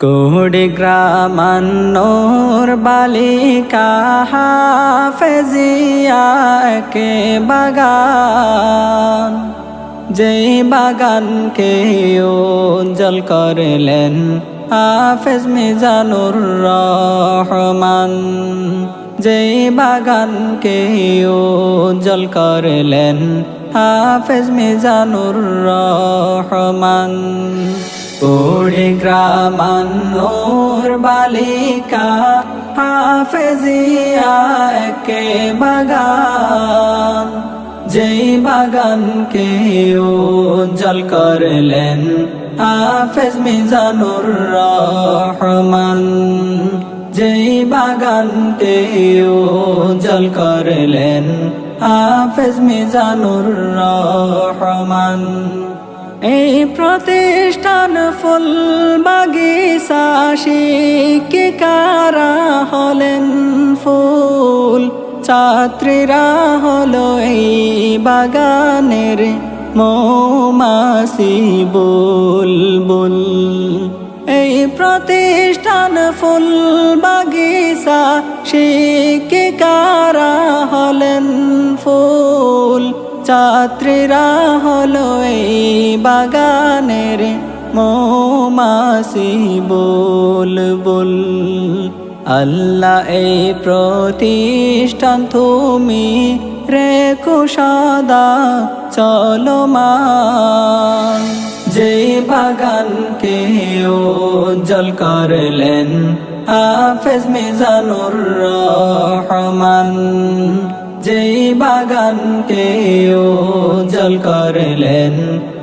কুড়িগ্রামান্নোর বালিকা হাফেজিয়া কে বাগান। যেই বাগানকে উজ্জ্বল করলেন হাফেজ মিজানুর রহমান। যেই বাগানকে উজ্জ্বল করলেন হাফেজ মিজানুর রহমান। কুড়িগ্রামান্নোর বালিকা হাফেজিয়া কে বাগান। যেই বাগানকে উজ্জ্বল করলেন হাফেজ মিজানুর রহমান। যেই বাগানকে উজ্জ্বল করলেন হাফেজ মিজানুর রহমান। এই প্রতিষ্ঠান ফুল বাগিচা শিক্ষিকারা হলেন ফুল? ছাত্রীরা হলো এই বাগানের মৌমাসি বুলবুল। এই প্রতিষ্ঠান ফুল বাগিচা শিক্ষিকারা ছাত্রীরা হলো এই বাগানের মৌমাসি বুলবুল আল্লাহ, এই প্রতিষ্ঠান তুমি রেখো সদা, চলো মা। যেই বাগানকে উজ্জ্বল করলেন, হাফেজ মিজানুর রহমান। যেই বাগানকে উজ্জ্বল করলেন,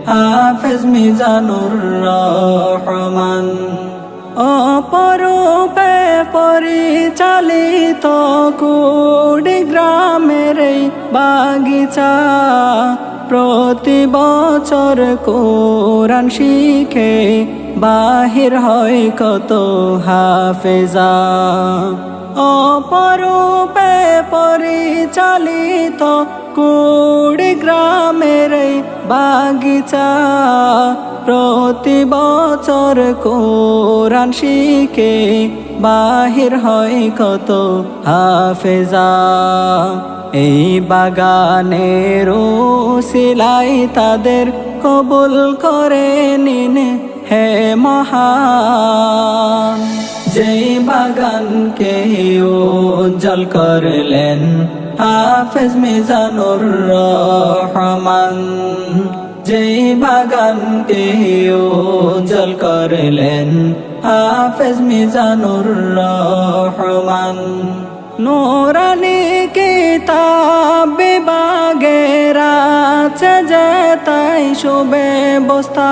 হাফেজ মিজানুর রহমান। অপরূপে পরিচালিত কুড়ি গ্রামের বাগিচা প্রতি বছর কোরআন শিখে বাহির হয় কত হাফেজা। অপরূপে পরিচালিত কুড়ি গ্রামের বাগিচা। প্রতি বছর কোরআন শিখে বাহির হয় কত হাফেজা। এই বাগানের সিলাই তাদের কবুল করে নিন হে মহান। যেই বাগানকে উজ্জ্বল করলেন, হাফেজ মিজানুর রহমান। যেই বাগানকে উজ্জ্বল করলেন, হাফেজ মিজানুর রহমান। নোরানি কিতাবে বাগেরা যে তাই শুবে বস্তা।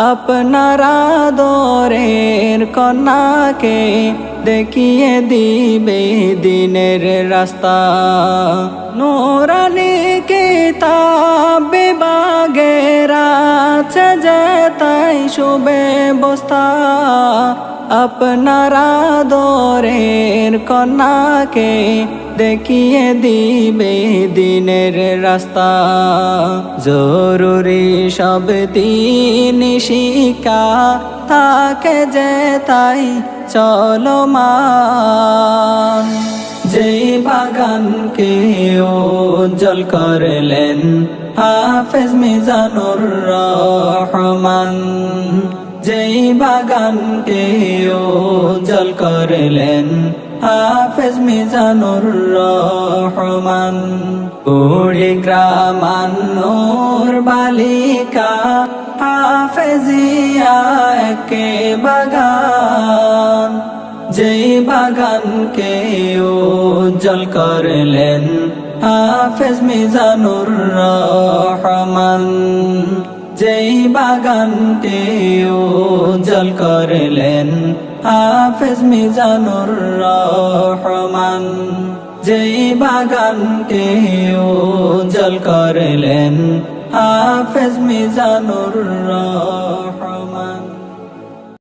আপনারা দরের কন্যাকে দেখিয়ে দিবে দিনের রাস্তা নোরানি কিতাবে বাগেরা যে তাই শুবে বস্তা আপনারা দরের কন্যাকে দেখিয়ে দিবে দিনের রাস্তা। জরুরি সব দিন শিকা থাকে যে তাই চলো মান যেই বাগানকে উজ্জ্বল করলেন, হাফেজ মিজানুর রহমান। যেই বাগানকে উজ্জ্বল করলেন হাফেজ মিজানুর রহমান। কুড়িগ্রামান্নোর বালিকা হাফেজিয়া কে বাগান। যেই বাগানকে উজ্জ্বল করলেন হাফেজ মিজানুর রহমান। যেই বাগানকে উজ্জ্বল করলেন হাফেজ মিজানুর রহমান যেই বাগানকে উজ্জ্বল করলেন হাফেজ মিজানুর রহমান।